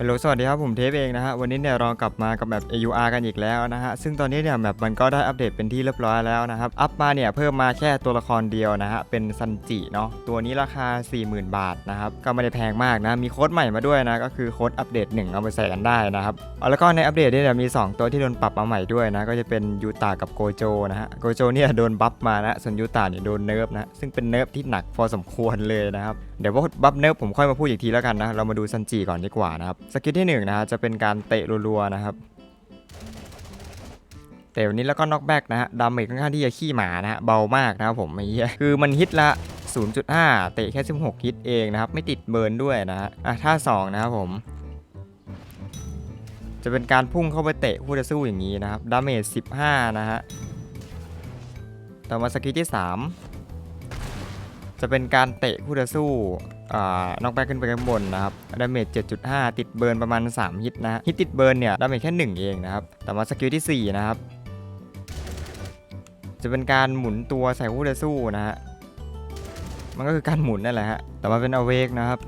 ฮัลโหลสวัสดีครับผมเทปเองนะฮะวันนี้เนี่ยเรากลับมากับแบบ AUR กันอีกแล้วนะฮะซึ่งตอนนี้เนี่ยแบบมันก็ได้อัปเดตเป็นที่เรียบร้อยแล้วนะครับอัพมาเนี่ยเพิ่มมาแค่ตัวละครเดียวนะฮะเป็นซันจิเนาะตัวนี้ราคา 40,000 บาทนะครับก็ไม่ได้แพงมากนะมีโค้ดใหม่มาด้วยนะก็คือโค้ดอัปเดต1เอาไปใส่กันได้นะครับแล้วก็ในอัปเดตเนี่ยมี 2 ตัวที่โดนปรับมาใหม่ด้วยนะก็จะเป็นยูตากับโกโจนะฮะโกโจเนี่ยโดนบัฟมานะส่วนยูตาเนี่ยโดนเนิร์ฟนะซึ่งเป็นเนิร์ฟที่หนักพอสมควรเลยนะครับเดี๋ยวว่าบัฟเนิร์ฟผมค่อยมาพูดอีกทีแล้วกันนะเรามาดูซันจิก่อนดีกว่านะครับสกิลที่1นงนะฮะจะเป็นการเตะรัวๆนะครับเตะแบบนี้แล้วก็น็อกแบ็กนะฮะดาเมจค่อนข้างที่จะขี้หมานะฮะเบามากนะครับผมไอ้เหี้ยคือมันฮิตละ 0.5 เตะแค่ 16 ฮิตเองนะครับ ไม่ติดเบิร์นด้วยนะฮะอะท่า 2 นะครับผม จะเป็นการพุ่งเข้าไปเตะคู่ต่อสู้อย่างนี้นะครับดาเมจ 15 นะฮะต่อมาสกิลที่ 3 จะเป็นการเตะคู่ต่อสู้อ่านอกแบ็กขึ้นไปข้างบนนะครับดาเมจ 7.5 ติดเบิร์นประมาณ 3 ฮิตนะฮะฮิตติดเบิร์นเนี่ยดาเมจแค่ 1 เองนะครับ แต่มาสกิลที่ 4 นะครับ จะเป็นการหมุนตัวใส่คู่ต่อสู้นะฮะ มันก็คือการหมุนนั่นแหละฮะ แต่มาเป็นอเวกนะครับ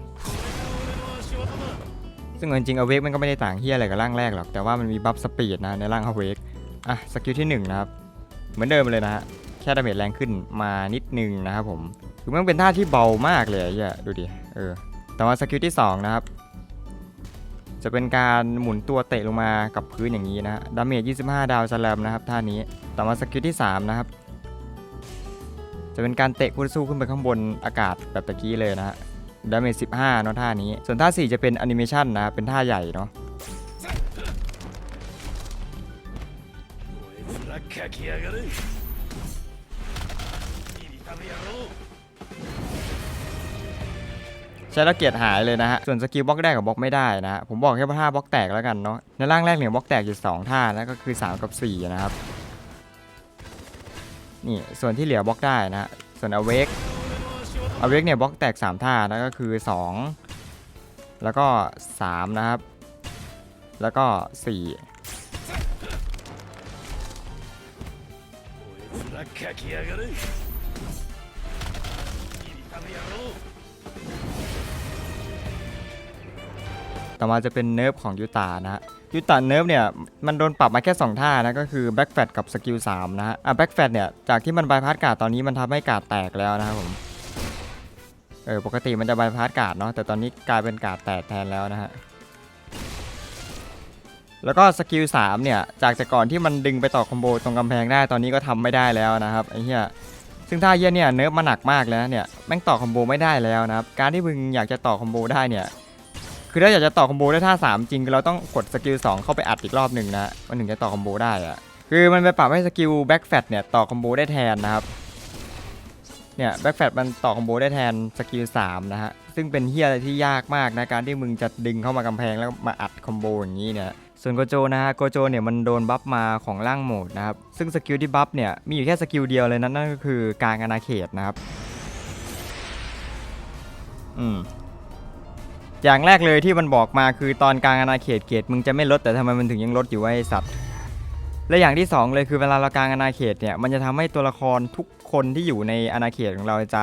ซึ่งเอาจริงๆอเวกมันก็ไม่ได้ต่างเฮียอะไรกับร่างแรกหรอก แต่ว่ามันมีบัฟสปีดนะในร่างอเวกอะสกิลที่ 1 นะครับ เหมือนเดิมเลยนะฮะ แค่ดาเมจแรงขึ้นมานิดนึงนะครับผมคือมันเป็นท่าที่เบามากเลยอะเหี้ยดูดิ เออ แต่ว่าสกิลที่ 2 นะครับ จะเป็นการหมุนตัวเตะลงมากับพื้นอย่างนี้นะฮะดาเมจ 25 ดาวสแลมนะครับท่านี้ ต่อมาสกิลที่ 3 นะครับ จะเป็นการเตะคู่ต่อสู้ขึ้นไปข้างบนอากาศแบบตะกี้เลยนะฮะดาเมจ 15 เนาะท่านี้ ส่วนท่า 4 จะเป็นแอนิเมชันนะครับเป็นท่าใหญ่เนาะ こいつらかきやがるビビたる野郎 ใ ช้แล้วเกียรติหายเลยนะฮะ ส่วนสกิลบล็อกได้กับบล็อกไม่ได้นะฮะ ผมบอกแค่ว่าท่าบล็อกแตกแล้วกันเนาะ ในร่างแรกเนี่ยบล็อกแตกอยู่2ท่านะก็คือ 3 กับ 4 นะครับ นี่ ส่วนที่เหลือบล็อกได้นะฮะ ส่วนอเวกอเวกเนี่ยบล็อกแตก 3 ท่านะก็คือ 2 แล้วก็ 3 นะครับ แล้วก็ 4 こいつらかきやがるビビたる野郎 ต่อมาจะเป็นเนิร์ฟของยูตานะฮะยูตาเนิร์ฟเนี่ยมันโดนปรับมาแค่ 2 ท่านะก็คือแบ็กแฟตกับสกิล3นะฮะอะแบ็กแฟตเนี่ยจากที่มันบายพาสการ์ดตอนนี้มันทำให้การ์ดแตกแล้วนะครับผมเออปกติมันจะบายพาสการ์ดเนาะแต่ตอนนี้กลายเป็นการ์ดแตกแทนแล้วนะฮะแล้วก็สกิล3เนี่ยจากแต่ก่อนที่มันดึงไปต่อคอมโบตรงกำแพงได้ตอนนี้ก็ทำไม่ได้แล้วนะครับไอ้เหี้ยซึ่งท่าเยี่ยเนี่ยเนิร์ฟมาหนักมากแล้วเนี่ยแม่งต่อคอมโบไม่ได้แล้วนะครับการที่มึงอยากจะต่อคอมโบได้เนี่ย คือถ้าอยากจะต่อคอมโบได้ท่า 3 จริงเราต้องกดสกิล2เข้าไปอัดอีกรอบหนึ่งนะมันถึงจะต่อคอมโบได้อะคือมันไปปรับให้สกิลแบ็กแฟตเนี่ยต่อคอมโบได้แทนนะครับเนี่ยแบ็กแฟตมันต่อคอมโบได้แทนสกิล3นะฮะซึ่งเป็นเฮียอะไรที่ยากมากนะการที่มึงจะดึงเข้ามากำแพงแล้วมาอัดคอมโบอย่างนี้เนี่ยส่วนโกโจนะฮะโกโจเนี่ยมันโดนบัฟมาของร่างโหมดนะครับซึ่งสกิลที่บัฟเนี่ยมีอยู่แค่สกิลเดียวเลยนะนั่นก็คือกางอาณาเขตนะครับอืม อย่างแรกเลยที่มันบอกมาคือตอนกลางอาณาเขตเกตมึงจะไม่ลดแต่ทำไมมันถึงยังลดอยู่วะไอสัตว์ และอย่างที่สองเลยคือเวลาเรากลางอาณาเขตเนี่ยมันจะทำให้ตัวละครทุกคนที่อยู่ในอาณาเขตของเราจะ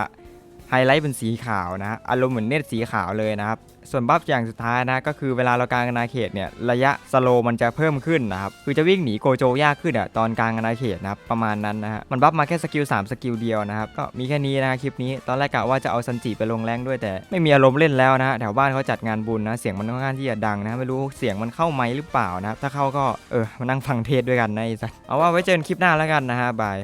ไฮไลท์เป็นสีขาวนะอารมณ์เหมือนเนตสีขาวเลยนะครับ ส่วนบัฟอย่างสุดท้ายนะก็คือเวลาเรากลางอาณาเขตเนี่ยระยะสโลมันจะเพิ่มขึ้นนะครับคือจะวิ่งหนีโกโจยากขึ้นอะตอนกลางอาณาเขตนะครับประมาณนั้นนะฮะมันบัฟมาแค่สกิล3สกิลเดียวนะครับก็มีแค่นี้นะคลิปนี้ตอนแรกกะว่าจะเอาซันจิไปลงแรงด้วยแต่ ไม่มีอารมณ์เล่นแล้วนะแถวบ้านเขาจัดงานบุญนะเสียงมันค่อนข้างที่จะดังนะไม่รู้เสียงมันเข้าไหมหรือเปล่านะครับถ้าเข้าก็เออมานั่งฟังเทศด้วยกันนะไอ้สัสเอาว่าไว้เจอกันคลิปหน้าแล้วกันนะฮะบาย